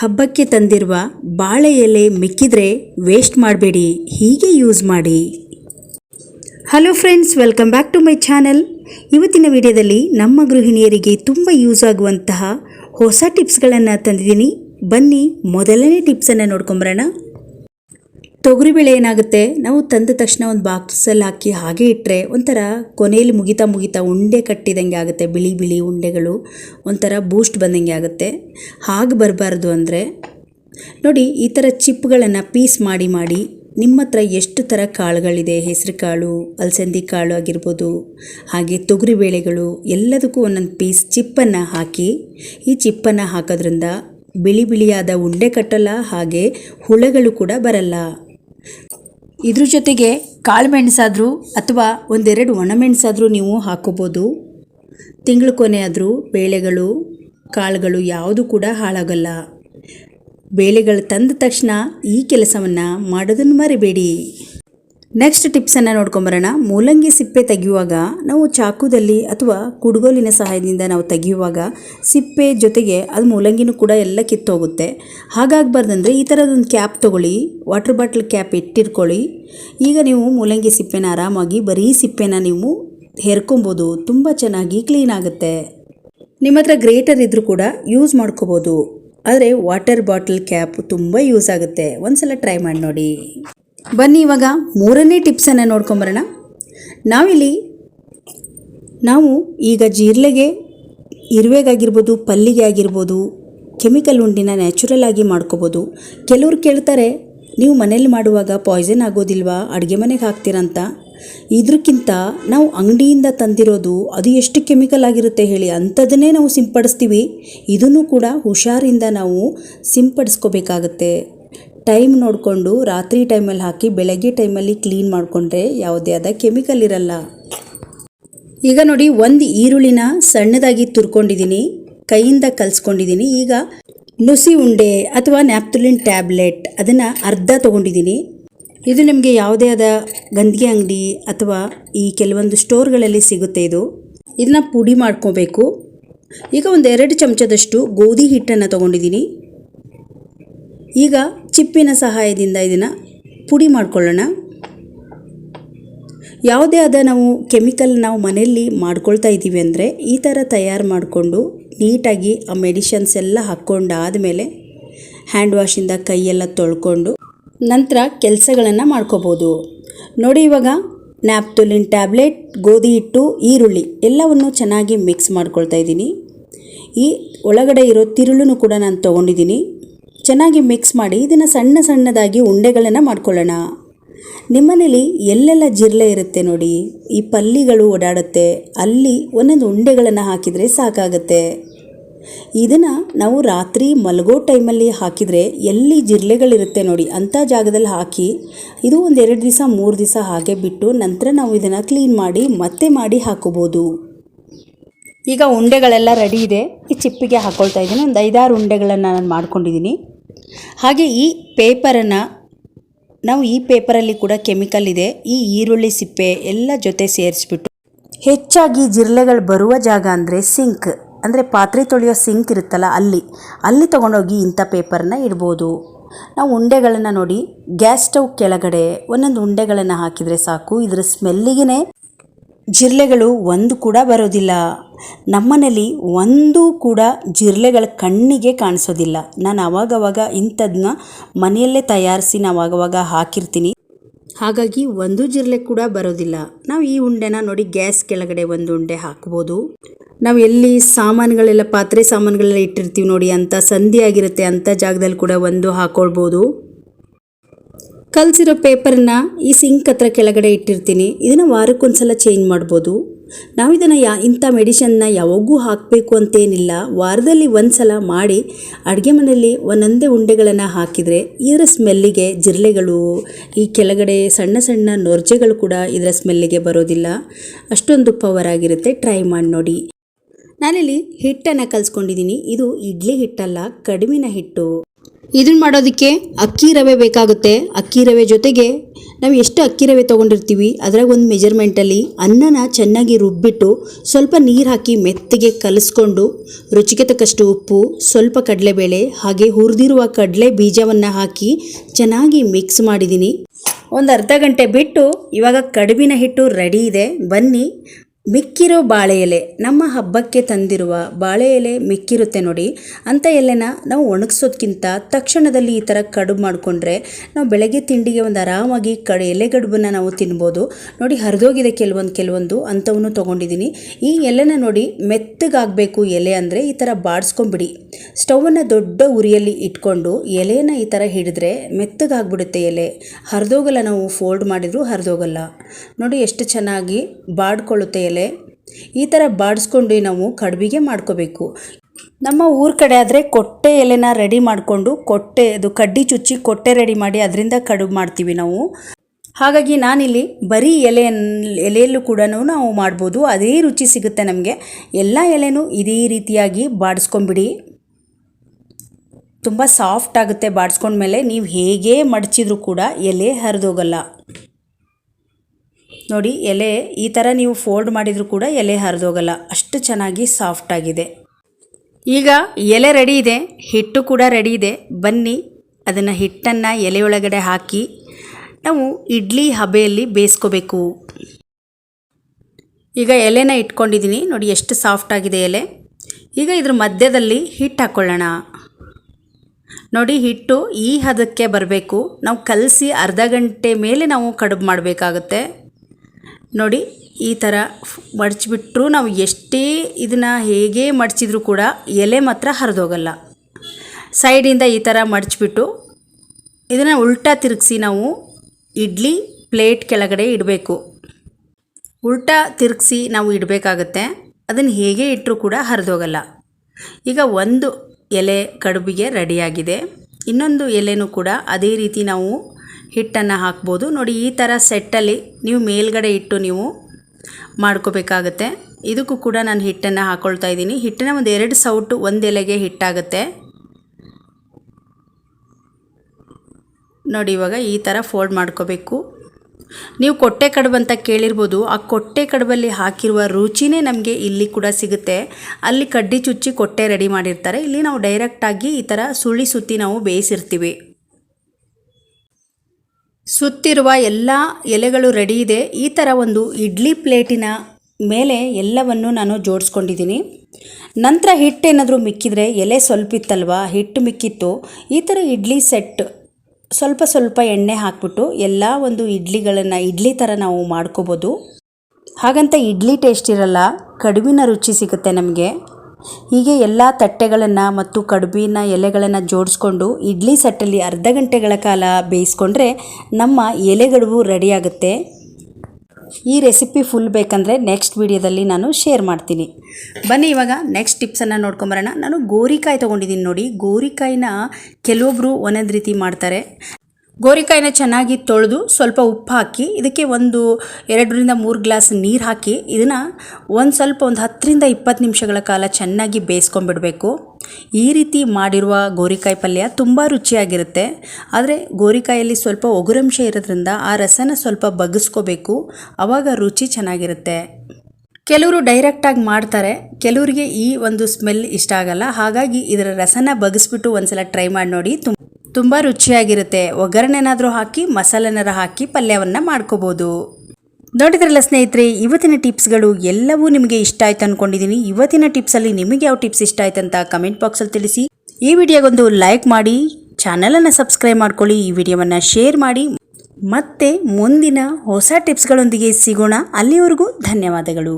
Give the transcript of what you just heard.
ಹಬ್ಬಕ್ಕೆ ತಂದಿರುವ ಬಾಳೆ ಎಲೆ ಮಿಕ್ಕಿದ್ರೆ ವೇಸ್ಟ್ ಮಾಡಬೇಡಿ, ಹೀಗೆ ಯೂಸ್ ಮಾಡಿ. Hello friends welcome back to my channel ಇವತ್ತಿನ ವಿಡಿಯೋದಲ್ಲಿ ನಮ್ಮ ಗೃಹಿಣಿಯರಿಗೆ ತುಂಬ ಯೂಸ್ ಆಗುವಂತಹ ಹೊಸ ಟಿಪ್ಸ್ಗಳನ್ನು ತಂದಿದ್ದೀನಿ. ಬನ್ನಿ, ಮೊದಲನೇ ಟಿಪ್ಸನ್ನು ನೋಡ್ಕೊಂಬರೋಣ. ತೊಗರಿಬೇಳೆ ಏನಾಗುತ್ತೆ? ನಾವು ತಂದ ತಕ್ಷಣ ಒಂದು ಬಾಕ್ಸಲ್ಲಿ ಹಾಕಿ ಹಾಗೆ ಇಟ್ಟರೆ ಒಂಥರ ಕೊನೆಯಲ್ಲಿ ಮುಗಿತಾ ಮುಗಿತಾ ಉಂಡೆ ಕಟ್ಟಿದಂಗೆ ಆಗುತ್ತೆ. ಬಿಳಿ ಬಿಳಿ ಉಂಡೆಗಳು ಒಂಥರ ಬೂಸ್ಟ್ ಬಂದಂಗೆ ಆಗುತ್ತೆ. ಹಾಗೆ ಬರಬಾರ್ದು ಅಂದರೆ ನೋಡಿ ಈ ಥರ ಚಿಪ್ಗಳನ್ನು ಪೀಸ್ ಮಾಡಿ ಮಾಡಿ ನಿಮ್ಮ ಹತ್ರ ಎಷ್ಟು ಥರ ಕಾಳುಗಳಿದೆ? ಹೆಸರು ಕಾಳು, ಅಲಸಂದಿ ಕಾಳು ಆಗಿರ್ಬೋದು, ಹಾಗೆ ತೊಗರಿ ಬೇಳೆಗಳು ಎಲ್ಲದಕ್ಕೂ ಒಂದೊಂದು ಪೀಸ್ ಚಿಪ್ಪನ್ನು ಹಾಕಿ ಈ ಚಿಪ್ಪನ್ನು ಹಾಕೋದ್ರಿಂದ ಬಿಳಿ ಬಿಳಿಯಾದ ಉಂಡೆ ಕಟ್ಟಲ್ಲ, ಹಾಗೆ ಹುಳಗಳು ಕೂಡ ಬರಲ್ಲ. ಇದ್ರ ಜೊತೆಗೆ ಕಾಳು ಮೆಣಸಾದರೂ ಅಥವಾ ಒಂದೆರಡು ಒಣಮೆಣಸಾದರೂ ನೀವು ಹಾಕೋಬೋದು. ತಿಂಗಳ ಕೊನೆ ಆದರೂ ಬೇಳೆಗಳು, ಕಾಳುಗಳು ಯಾವುದು ಕೂಡ ಹಾಳಾಗಲ್ಲ. ಬೇಳೆಗಳು ತಂದ ತಕ್ಷಣ ಈ ಕೆಲಸವನ್ನು ಮಾಡೋದನ್ನು ಮರಿಬೇಡಿ. ನೆಕ್ಸ್ಟ್ ಟಿಪ್ಸನ್ನು ನೋಡ್ಕೊಂಬರೋಣ. ಮೂಲಂಗಿ ಸಿಪ್ಪೆ ತೆಗೆಯುವಾಗ ನಾವು ಚಾಕುದಲ್ಲಿ ಅಥವಾ ಕುಡುಗೋಲಿನ ಸಹಾಯದಿಂದ ನಾವು ತೆಗೆಯುವಾಗ ಸಿಪ್ಪೆ ಜೊತೆಗೆ ಅದು ಮೂಲಂಗಿನೂ ಕೂಡ ಎಲ್ಲ ಕಿತ್ತೋಗುತ್ತೆ. ಹಾಗಾಗಬಾರ್ದಂದ್ರೆ ಈ ಥರದೊಂದು ಕ್ಯಾಪ್ ತೊಗೊಳ್ಳಿ, ವಾಟರ್ ಬಾಟ್ಲ್ ಕ್ಯಾಪ್ ಇಟ್ಟಿರ್ಕೊಳ್ಳಿ ಈಗ ನೀವು ಮೂಲಂಗಿ ಸಿಪ್ಪೆನ ಆರಾಮಾಗಿ ಬರೀ ಸಿಪ್ಪೆನ ನೀವು ಹೇರ್ಕೊಬೋದು. ತುಂಬ ಚೆನ್ನಾಗಿ ಕ್ಲೀನ್ ಆಗುತ್ತೆ. ನಿಮ್ಮ ಹತ್ರ ಗ್ರೇಟರ್ ಇದ್ದರೂ ಕೂಡ ಯೂಸ್ ಮಾಡ್ಕೋಬೋದು. ಆದರೆ ವಾಟರ್ ಬಾಟಲ್ ಕ್ಯಾಪ್ ತುಂಬ ಯೂಸ್ ಆಗುತ್ತೆ. ಒಂದು ಸಲ ಟ್ರೈ ಮಾಡಿ ನೋಡಿ. ಬನ್ನಿ, ಇವಾಗ ಮೂರನೇ ಟಿಪ್ಸನ್ನು ನೋಡ್ಕೊಂಬರೋಣ. ನಾವಿಲ್ಲಿ ನಾವು ಈಗ ಜೀರ್ಲೆಗೆ ಇರುವೆಗಾಗಿರ್ಬೋದು, ಪಲ್ಲಿಗೆ ಆಗಿರ್ಬೋದು, ಕೆಮಿಕಲ್ ಉಂಡಿನ ನ್ಯಾಚುರಲ್ ಆಗಿ ಮಾಡ್ಕೋಬೋದು. ಕೆಲವ್ರು ಕೇಳ್ತಾರೆ, ನೀವು ಮನೇಲಿ ಮಾಡುವಾಗ ಪಾಯ್ಸನ್ ಆಗೋದಿಲ್ವಾ, ಅಡುಗೆ ಮನೆಗೆ ಹಾಕ್ತೀರಂತ. ಇದಕ್ಕಿಂತ ನಾವು ಅಂಗಡಿಯಿಂದ ತಂದಿರೋದು ಅದು ಎಷ್ಟು ಕೆಮಿಕಲ್ ಆಗಿರುತ್ತೆ ಹೇಳಿ ಅಂಥದ್ದನ್ನೇ ನಾವು ಸಿಂಪಡಿಸ್ತೀವಿ. ಇದನ್ನು ಕೂಡ ಹುಷಾರಿಂದ ನಾವು ಸಿಂಪಡಿಸ್ಕೋಬೇಕಾಗತ್ತೆ. ಟೈಮ್ ನೋಡಿಕೊಂಡು ರಾತ್ರಿ ಟೈಮಲ್ಲಿ ಹಾಕಿ ಬೆಳಗ್ಗೆ ಟೈಮಲ್ಲಿ ಕ್ಲೀನ್ ಮಾಡಿಕೊಂಡ್ರೆ ಯಾವುದೇ ಆದ ಕೆಮಿಕಲ್ ಇರಲ್ಲ. ಈಗ ನೋಡಿ ಒಂದು ಈರುಳ್ಳಿನ ಸಣ್ಣದಾಗಿ ತುರ್ಕೊಂಡಿದ್ದೀನಿ, ಕೈಯಿಂದ ಕಲಿಸ್ಕೊಂಡಿದ್ದೀನಿ. ಈಗ ನುಸಿ ಉಂಡೆ ಅಥವಾ ನ್ಯಾಪ್ತುಲಿನ್ ಟ್ಯಾಬ್ಲೆಟ್ ಅದನ್ನು ಅರ್ಧ ತೊಗೊಂಡಿದ್ದೀನಿ. ಇದು ನಿಮಗೆ ಯಾವುದೇ ಆದ ಗಂದಿಗೆ ಅಂಗಡಿ ಅಥವಾ ಈ ಕೆಲವೊಂದು ಸ್ಟೋರ್ಗಳಲ್ಲಿ ಸಿಗುತ್ತೆ ಇದು. ಇದನ್ನ ಪುಡಿ ಮಾಡ್ಕೋಬೇಕು. ಈಗ ಒಂದು ಎರಡು ಚಮಚದಷ್ಟು ಗೋಧಿ ಹಿಟ್ಟನ್ನು ತೊಗೊಂಡಿದ್ದೀನಿ. ಈಗ ಚಿಪ್ಪಿನ ಸಹಾಯದಿಂದ ಇದನ್ನು ಪುಡಿ ಮಾಡ್ಕೊಳ್ಳೋಣ. ಯಾವುದೇ ಆದ ನಾವು ಕೆಮಿಕಲ್ ನಾವು ಮನೆಯಲ್ಲಿ ಮಾಡ್ಕೊಳ್ತಾ ಇದ್ದೀವಿ ಅಂದರೆ ಈ ಥರ ತಯಾರು ಮಾಡಿಕೊಂಡು ನೀಟಾಗಿ ಆ ಮೆಡಿಷನ್ಸ್ ಎಲ್ಲ ಹಾಕ್ಕೊಂಡಾದಮೇಲೆ ಹ್ಯಾಂಡ್ ವಾಶಿಂದ ಕೈಯೆಲ್ಲ ತೊಳ್ಕೊಂಡು ನಂತರ ಕೆಲಸಗಳನ್ನು ಮಾಡ್ಕೋಬೋದು. ನೋಡಿ ಇವಾಗ ನ್ಯಾಪ್ತುಲಿನ್ ಟ್ಯಾಬ್ಲೆಟ್, ಗೋಧಿ ಹಿಟ್ಟು, ಈರುಳ್ಳಿ ಎಲ್ಲವನ್ನು ಚೆನ್ನಾಗಿ ಮಿಕ್ಸ್ ಮಾಡ್ಕೊಳ್ತಾ ಇದ್ದೀನಿ. ಈ ಒಳಗಡೆ ಇರೋ ತಿರುಳನ್ನು ಕೂಡ ನಾನು ತೊಗೊಂಡಿದ್ದೀನಿ. ಚೆನ್ನಾಗಿ ಮಿಕ್ಸ್ ಮಾಡಿ ಇದನ್ನು ಸಣ್ಣ ಸಣ್ಣದಾಗಿ ಉಂಡೆಗಳನ್ನು ಮಾಡ್ಕೊಳ್ಳೋಣ. ನಿಮ್ಮನೇಲಿ ಎಲ್ಲೆಲ್ಲ ಜಿರಲೆ ಇರುತ್ತೆ ನೋಡಿ. ಈ ಪಲ್ಲಿಗಳು ಓಡಾಡುತ್ತೆ. ಅಲ್ಲಿ ಒಂದೊಂದು ಉಂಡೆಗಳನ್ನು ಹಾಕಿದರೆ ಸಾಕಾಗುತ್ತೆ. ಇದನ್ನು ನಾವು ರಾತ್ರಿ ಮಲಗೋ ಟೈಮಲ್ಲಿ ಹಾಕಿದರೆ ಎಲ್ಲಿ ಜಿರಲೆಗಳಿರುತ್ತೆ ನೋಡಿ, ಅಂಥ ಜಾಗದಲ್ಲಿ ಹಾಕಿ ಇದು ಒಂದು ಎರಡು ದಿವಸ, ಮೂರು ದಿವಸ ಹಾಗೆ ಬಿಟ್ಟು ನಂತರ ನಾವು ಇದನ್ನು ಕ್ಲೀನ್ ಮಾಡಿ ಮತ್ತೆ ಮಾಡಿ ಹಾಕೋಬೋದು ಈಗ ಉಂಡೆಗಳೆಲ್ಲ ರೆಡಿ ಇದೆ. ಈ ಚಿಪ್ಪಿಗೆ ಹಾಕ್ಕೊಳ್ತಾ ಇದ್ದೀನಿ. ಒಂದು ಐದಾರು ಉಂಡೆಗಳನ್ನು ನಾನು ಮಾಡ್ಕೊಂಡಿದ್ದೀನಿ. ಹಾಗೆ ಈ ಪೇಪರನ್ನು, ನಾವು ಈ ಪೇಪರಲ್ಲಿ ಕೂಡ ಕೆಮಿಕಲ್ ಇದೆ, ಈ ಈರುಳ್ಳಿ ಸಿಪ್ಪೆ ಎಲ್ಲ ಜೊತೆ ಸೇರಿಸ್ಬಿಟ್ಟು. ಹೆಚ್ಚಾಗಿ ಜಿರಳೆಗಳು ಬರುವ ಜಾಗ ಅಂದರೆ ಸಿಂಕ್, ಅಂದರೆ ಪಾತ್ರೆ ತೊಳೆಯೋ ಸಿಂಕ್ ಇರುತ್ತಲ್ಲ ಅಲ್ಲಿ ಅಲ್ಲಿ ತೊಗೊಂಡೋಗಿ ಇಂಥ ಪೇಪರನ್ನ ಇಡ್ಬೋದು. ನಾವು ಉಂಡೆಗಳನ್ನು ನೋಡಿ, ಗ್ಯಾಸ್ ಸ್ಟವ್ ಕೆಳಗಡೆ ಒಂದೊಂದು ಉಂಡೆಗಳನ್ನು ಹಾಕಿದರೆ ಸಾಕು, ಇದರ ಸ್ಮೆಲ್ಲಿಗೆ ಜಿರಳೆಗಳು ಒಂದು ಕೂಡ ಬರೋದಿಲ್ಲ. ನಮ್ಮನೇಲಿ ಒಂದು ಕೂಡ ಜಿರಳೆಗಳ ಕಣ್ಣಿಗೆ ಕಾಣಿಸೋದಿಲ್ಲ. ನಾನು ಆವಾಗವಾಗ ಇಂಥದನ್ನ ಮನೆಯಲ್ಲೇ ತಯಾರಿಸಿ ನಾವು ಆವಾಗವಾಗ ಹಾಕಿರ್ತೀನಿ. ಹಾಗಾಗಿ ಒಂದು ಜಿರಳೆ ಕೂಡ ಬರೋದಿಲ್ಲ. ನಾವು ಈ ಉಂಡೆನ ನೋಡಿ ಗ್ಯಾಸ್ ಕೆಳಗಡೆ ಒಂದು ಉಂಡೆ ಹಾಕ್ಬೋದು. ನಾವು ಎಲ್ಲಿ ಸಾಮಾನುಗಳೆಲ್ಲ ಪಾತ್ರೆ ಸಾಮಾನುಗಳೆಲ್ಲ ಇಟ್ಟಿರ್ತೀವಿ ನೋಡಿ, ಅಂತ ಸಂಧಿ ಆಗಿರುತ್ತೆ ಅಂಥ ಜಾಗದಲ್ಲಿ ಕೂಡ ಒಂದು ಹಾಕ್ಕೊಳ್ಬೋದು ಕಲಸಿರೋ ಪೇಪರ್ನ ಈ ಸಿಂಕ್ ಹತ್ರ ಕೆಳಗಡೆ ಇಟ್ಟಿರ್ತೀನಿ. ಇದನ್ನು ವಾರಕ್ಕೊಂದ್ಸಲ ಚೇಂಜ್ ಮಾಡ್ಬೋದು. ನಾವು ಇದನ್ನು ಯಾ, ಇಂಥ ಮೆಡಿಷನ್ನ ಯಾವಾಗೂ ಹಾಕಬೇಕು ಅಂತೇನಿಲ್ಲ. ವಾರದಲ್ಲಿ ಒಂದು ಸಲ ಮಾಡಿ ಅಡುಗೆ ಮನೆಯಲ್ಲಿ ಒಂದೊಂದೇ ಉಂಡೆಗಳನ್ನು ಹಾಕಿದರೆ ಇದರ ಸ್ಮೆಲ್ಲಿಗೆ ಜಿರಳೆಗಳು, ಈ ಕೆಳಗಡೆ ಸಣ್ಣ ಸಣ್ಣ ನೊರ್ಜೆಗಳು ಕೂಡ ಇದರ ಸ್ಮೆಲ್ಲಿಗೆ ಬರೋದಿಲ್ಲ. ಅಷ್ಟೊಂದು ಪವರ್ ಆಗಿರುತ್ತೆ. ಟ್ರೈ ಮಾಡಿ ನೋಡಿ. ನಾನಿಲ್ಲಿ ಹಿಟ್ಟನ್ನು ಕಲಿಸ್ಕೊಂಡಿದ್ದೀನಿ. ಇದು ಇಡ್ಲಿ ಹಿಟ್ಟಲ್ಲ, ಕಡಿಮಿನ ಹಿಟ್ಟು. ಇದನ್ನ ಮಾಡೋದಕ್ಕೆ ಅಕ್ಕಿ ರವೆ ಬೇಕಾಗುತ್ತೆ. ಅಕ್ಕಿ ರವೆ ಜೊತೆಗೆ ನಾವು ಎಷ್ಟು ಅಕ್ಕಿ ರವೆ ತೊಗೊಂಡಿರ್ತೀವಿ, ಅದ್ರಾಗ ಒಂದು ಮೆಜರ್ಮೆಂಟಲ್ಲಿ ಅನ್ನನ ಚೆನ್ನಾಗಿ ರುಬ್ಬಿಟ್ಟು ಸ್ವಲ್ಪ ನೀರು ಹಾಕಿ ಮೆತ್ತಗೆ ಕಲಿಸ್ಕೊಂಡು ರುಚಿಗೆ ತಕ್ಕಷ್ಟು ಉಪ್ಪು, ಸ್ವಲ್ಪ ಕಡಲೆಬೇಳೆ, ಹಾಗೆ ಹುರಿದಿರುವ ಕಡಲೆ ಬೀಜವನ್ನು ಹಾಕಿ ಚೆನ್ನಾಗಿ ಮಿಕ್ಸ್ ಮಾಡಿದ್ದೀನಿ ಒಂದು ಅರ್ಧ ಗಂಟೆ ಬಿಟ್ಟು ಇವಾಗ ಕಡುಬಿನ ಹಿಟ್ಟು ರೆಡಿ ಇದೆ. ಬನ್ನಿ. ಮಿಕ್ಕಿರೋ ಬಾಳೆ ಎಲೆ ನಮ್ಮ ಹಬ್ಬಕ್ಕೆ ತಂದಿರುವ ಬಾಳೆ ಎಲೆ ಮಿಕ್ಕಿರುತ್ತೆ ನೋಡಿ. ಅಂಥ ಎಲೆನ ನಾವು ಒಣಗಿಸೋದ್ಕಿಂತ ತಕ್ಷಣದಲ್ಲಿ ಈ ಥರ ಕಡುಬು ಮಾಡಿಕೊಂಡ್ರೆ ನಾವು ಬೆಳಗ್ಗೆ ತಿಂಡಿಗೆ ಒಂದು ಆರಾಮಾಗಿ ಕಡು ಎಲೆಗಡುಬನ್ನು ನಾವು ತಿನ್ಬೋದು. ನೋಡಿ ಹರಿದೋಗಿದೆ ಕೆಲವೊಂದು ಕೆಲವೊಂದು ಅಂಥವನ್ನು ತೊಗೊಂಡಿದ್ದೀನಿ. ಈ ಎಲೆನ ನೋಡಿ ಮೆತ್ತಗಾಗಬೇಕು ಎಲೆ ಅಂದರೆ ಈ ಥರ ಬಾಡಿಸ್ಕೊಂಬಿಡಿ. ಸ್ಟವನ್ನು ದೊಡ್ಡ ಉರಿಯಲ್ಲಿ ಇಟ್ಕೊಂಡು ಎಲೆನ ಈ ಥರ ಹಿಡಿದ್ರೆ ಮೆತ್ತಗಾಗ್ಬಿಡುತ್ತೆ ಎಲೆ. ಹರಿದೋಗಲ್ಲ ನಾವು ಫೋಲ್ಡ್ ಮಾಡಿದರೂ ಹರಿದೋಗಲ್ಲ. ನೋಡಿ ಎಷ್ಟು ಚೆನ್ನಾಗಿ ಬಾಡ್ಕೊಳ್ಳುತ್ತೆ ಎಲೆ ಈ ಥರ ಬಾಡಿಸ್ಕೊಂಡು ನಾವು ಕಡುಬಿಗೆ ಮಾಡ್ಕೋಬೇಕು. ನಮ್ಮ ಊರ ಕಡೆ ಆದರೆ ಕೊಟ್ಟೆ ಎಲೆನ ರೆಡಿ ಮಾಡಿಕೊಂಡು ಕೊಟ್ಟೆ, ಅದು ಕಡ್ಡಿ ಚುಚ್ಚಿ ಕೊಟ್ಟೆ ರೆಡಿ ಮಾಡಿ ಅದರಿಂದ ಕಡುಬು ಮಾಡ್ತೀವಿ ನಾವು. ಹಾಗಾಗಿ ನಾನಿಲ್ಲಿ ಬರೀ ಎಲೆ ಎಲೆಯಲ್ಲೂ ಕೂಡ ನಾವು ಮಾಡ್ಬೋದು. ಅದೇ ರುಚಿ ಸಿಗುತ್ತೆ ನಮಗೆ. ಎಲ್ಲ ಎಲೆನೂ ಇದೇ ರೀತಿಯಾಗಿ ಬಾಡಿಸ್ಕೊಂಬಿಡಿ ತುಂಬ ಸಾಫ್ಟ್ ಆಗುತ್ತೆ ಬಾಡಿಸ್ಕೊಂಡ್ಮೇಲೆ. ನೀವು ಹೇಗೆ ಮಡಚಿದ್ರೂ ಕೂಡ ಎಲೆ ಹರಿದೋಗಲ್ಲ. ನೋಡಿ, ಎಲೆ ಈ ಥರ ನೀವು ಫೋಲ್ಡ್ ಮಾಡಿದರೂ ಕೂಡ ಎಲೆ ಹರಿದೋಗಲ್ಲ. ಅಷ್ಟು ಚೆನ್ನಾಗಿ ಸಾಫ್ಟ್ ಆಗಿದೆ. ಈಗ ಎಲೆ ರೆಡಿ ಇದೆ. ಹಿಟ್ಟು ಕೂಡ ರೆಡಿ ಇದೆ. ಬನ್ನಿ, ಅದನ್ನು ಹಿಟ್ಟನ್ನು ಎಲೆಯೊಳಗಡೆ ಹಾಕಿ ನಾವು ಇಡ್ಲಿ ಹಬೆಯಲ್ಲಿ ಬೇಯಿಸ್ಕೋಬೇಕು. ಈಗ ಎಲೆನ ಇಟ್ಕೊಂಡಿದ್ದೀನಿ. ನೋಡಿ, ಎಷ್ಟು ಸಾಫ್ಟ್ ಆಗಿದೆ ಎಲೆ. ಈಗ ಇದ್ರ ಮಧ್ಯದಲ್ಲಿ ಹಿಟ್ಟು ಹಾಕ್ಕೊಳ್ಳೋಣ ನೋಡಿ, ಹಿಟ್ಟು ಈ ಹದಕ್ಕೆ ಬರಬೇಕು. ನಾವು ಕಲಸಿ ಅರ್ಧ ಗಂಟೆ ಮೇಲೆ ನಾವು ಕಡುಬು ಮಾಡಬೇಕಾಗತ್ತೆ. ನೋಡಿ, ಈ ಥರ ಮಡಚಿಬಿಟ್ರು ನಾವು ಎಷ್ಟೇ ಇದನ್ನು ಹೇಗೆ ಮಡಚಿದ್ರೂ ಕೂಡ ಎಲೆ ಮಾತ್ರ ಹರಿದೋಗಲ್ಲ. ಸೈಡಿಂದ ಈ ಥರ ಮಡಚಿಬಿಟ್ಟು ಇದನ್ನು ಉಲ್ಟಾ ತಿರುಗಿಸಿ ನಾವು ಇಡ್ಲಿ ಪ್ಲೇಟ್ ಕೆಳಗಡೆ ಇಡಬೇಕು. ಉಲ್ಟಾ ತಿರುಗಿಸಿ ನಾವು ಇಡಬೇಕಾಗತ್ತೆ. ಅದನ್ನು ಹೇಗೆ ಇಟ್ಟರೂ ಕೂಡ ಹರಿದೋಗಲ್ಲ. ಈಗ ಒಂದು ಎಲೆ ಕಡುಬಿಗೆ ರೆಡಿಯಾಗಿದೆ ಇನ್ನೊಂದು ಎಲೆನೂ ಕೂಡ ಅದೇ ರೀತಿ ನಾವು ಹಿಟ್ಟನ್ನು ಹಾಕ್ಬೋದು. ನೋಡಿ, ಈ ಥರ ಸೆಟ್ಟಲ್ಲಿ ನೀವು ಮೇಲ್ಗಡೆ ಇಟ್ಟು ನೀವು ಮಾಡ್ಕೋಬೇಕಾಗತ್ತೆ. ಇದಕ್ಕೂ ಕೂಡ ನಾನು ಹಿಟ್ಟನ್ನು ಹಾಕ್ಕೊಳ್ತಾ ಇದ್ದೀನಿ. ಹಿಟ್ಟನ್ನು ಒಂದು ಎರಡು ಸೌಟು ಒಂದು ಎಲೆಗೆ ಹಿಟ್ಟಾಗುತ್ತೆ. ನೋಡಿ, ಇವಾಗ ಈ ಥರ ಫೋಲ್ಡ್ ಮಾಡ್ಕೋಬೇಕು. ನೀವು ಕೊಟ್ಟೆ ಕಡುಬು ಅಂತ ಕೇಳಿರ್ಬೋದು. ಆ ಕೊಟ್ಟೆ ಕಡುಬಲ್ಲಿ ಹಾಕಿರುವ ರುಚಿನೇ ನಮಗೆ ಇಲ್ಲಿ ಕೂಡ ಸಿಗುತ್ತೆ. ಅಲ್ಲಿ ಕಡ್ಡಿ ಚುಚ್ಚಿ ಕೊಟ್ಟೆ ರೆಡಿ ಮಾಡಿರ್ತಾರೆ. ಇಲ್ಲಿ ನಾವು ಡೈರೆಕ್ಟಾಗಿ ಈ ಥರ ಸುಳಿ ಸುತ್ತಿ ನಾವು ಬೇಯಿಸಿರ್ತೀವಿ. ಸುತ್ತಿರುವ ಎಲ್ಲ ಎಲೆಗಳು ರೆಡಿ ಇದೆ. ಈ ಥರ ಒಂದು ಇಡ್ಲಿ ಪ್ಲೇಟಿನ ಮೇಲೆ ಎಲ್ಲವನ್ನು ನಾನು ಜೋಡಿಸ್ಕೊಂಡಿದ್ದೀನಿ. ನಂತರ ಹಿಟ್ಟೇನಾದರೂ ಮಿಕ್ಕಿದರೆ ಎಲೆ ಸ್ವಲ್ಪ ಇತ್ತಲ್ವ, ಹಿಟ್ಟು ಮಿಕ್ಕಿತ್ತು. ಈ ಥರ ಇಡ್ಲಿ ಸೆಟ್ ಸ್ವಲ್ಪ ಸ್ವಲ್ಪ ಎಣ್ಣೆ ಹಾಕ್ಬಿಟ್ಟು ಎಲ್ಲ ಒಂದು ಇಡ್ಲಿಗಳನ್ನು, ಇಡ್ಲಿ ಥರ ನಾವು ಮಾಡ್ಕೋಬೋದು. ಹಾಗಂತ ಇಡ್ಲಿ ಟೇಸ್ಟ್ ಇರಲ್ಲ ಕಡುಬಿನ ರುಚಿ ಸಿಗುತ್ತೆ ನಮಗೆ. ಹೀಗೆ ಎಲ್ಲ ತಟ್ಟೆಗಳನ್ನು ಮತ್ತು ಕಡುಬಿನ ಎಲೆಗಳನ್ನು ಜೋಡಿಸ್ಕೊಂಡು ಇಡ್ಲಿ ಸಟ್ಟಲ್ಲಿ ಅರ್ಧ ಗಂಟೆಗಳ ಕಾಲ ಬೇಯಿಸ್ಕೊಂಡ್ರೆ ನಮ್ಮ ಎಲೆಗಡುಬು ರೆಡಿಯಾಗುತ್ತೆ. ಈ ರೆಸಿಪಿ ಫುಲ್ ಬೇಕಂದರೆ ನೆಕ್ಸ್ಟ್ ವಿಡಿಯೋದಲ್ಲಿ ನಾನು ಶೇರ್ ಮಾಡ್ತೀನಿ. ಬನ್ನಿ ಇವಾಗ ನೆಕ್ಸ್ಟ್ ಟಿಪ್ಸನ್ನು ನೋಡ್ಕೊಂಬರೋಣ. ನಾನು ಗೋರಿಕಾಯಿ ತೊಗೊಂಡಿದ್ದೀನಿ ನೋಡಿ. ಗೋರಿಕಾಯಿನ ಕೆಲವೊಬ್ಬರು ಒಂದೊಂದು ರೀತಿ ಮಾಡ್ತಾರೆ. ಗೋರಿಕಾಯಿನ ಚೆನ್ನಾಗಿ ತೊಳೆದು ಸ್ವಲ್ಪ ಉಪ್ಪು ಹಾಕಿ, ಇದಕ್ಕೆ ಒಂದು ಎರಡರಿಂದ ಮೂರು ಗ್ಲಾಸ್ ನೀರು ಹಾಕಿ, ಇದನ್ನು ಒಂದು ಸ್ವಲ್ಪ ಒಂದು ಹತ್ತರಿಂದ ಇಪ್ಪತ್ತು ನಿಮಿಷಗಳ ಕಾಲ ಚೆನ್ನಾಗಿ ಬೇಯಿಸ್ಕೊಂಬಿಡಬೇಕು ಈ ರೀತಿ ಮಾಡಿರುವ ಗೋರಿಕಾಯಿ ಪಲ್ಯ ತುಂಬ ರುಚಿಯಾಗಿರುತ್ತೆ. ಆದರೆ ಗೋರಿಕಾಯಲ್ಲಿ ಸ್ವಲ್ಪ ಒಗುರಂಶ ಇರೋದ್ರಿಂದ ಆ ರಸನ ಸ್ವಲ್ಪ ಬಗ್ಗಿಸ್ಕೋಬೇಕು ಆವಾಗ ರುಚಿ ಚೆನ್ನಾಗಿರುತ್ತೆ. ಕೆಲವರು ಡೈರೆಕ್ಟಾಗಿ ಮಾಡ್ತಾರೆ. ಕೆಲವರಿಗೆ ಈ ಒಂದು ಸ್ಮೆಲ್ ಇಷ್ಟ ಆಗಲ್ಲ. ಹಾಗಾಗಿ ಇದರ ರಸನ ಬಗ್ಗಿಸ್ಬಿಟ್ಟು ಒಂದ್ಸಲ ಟ್ರೈ ಮಾಡಿ ನೋಡಿ. ತುಂಬ ರುಚಿಯಾಗಿರುತ್ತೆ. ಒಗ್ಗರಣೆನಾದರೂ ಹಾಕಿ ಮಸಾಲೆನಾರ ಹಾಕಿ ಪಲ್ಯವನ್ನು ಮಾಡ್ಕೋಬೋದು. ನೋಡಿದ್ರಲ್ಲ ಸ್ನೇಹಿತರೆ, ಇವತ್ತಿನ ಟಿಪ್ಸ್ಗಳು ಎಲ್ಲವೂ ನಿಮಗೆ ಇಷ್ಟ ಆಯ್ತು ಅಂದ್ಕೊಂಡಿದ್ದೀನಿ ಇವತ್ತಿನ ಟಿಪ್ಸಲ್ಲಿ ನಿಮಗೆ ಯಾವ ಟಿಪ್ಸ್ ಇಷ್ಟ ಆಯ್ತು ಅಂತ ಕಮೆಂಟ್ ಬಾಕ್ಸಲ್ಲಿ ತಿಳಿಸಿ. ಈ ವಿಡಿಯೋಗೊಂದು ಲೈಕ್ ಮಾಡಿ, ಚಾನಲನ್ನು ಸಬ್ಸ್ಕ್ರೈಬ್ ಮಾಡ್ಕೊಳ್ಳಿ, ಈ ವಿಡಿಯೋವನ್ನು ಶೇರ್ ಮಾಡಿ. ಮತ್ತೆ ಮುಂದಿನ ಹೊಸ ಟಿಪ್ಸ್ಗಳೊಂದಿಗೆ ಸಿಗೋಣ. ಅಲ್ಲಿವರೆಗೂ ಧನ್ಯವಾದಗಳು.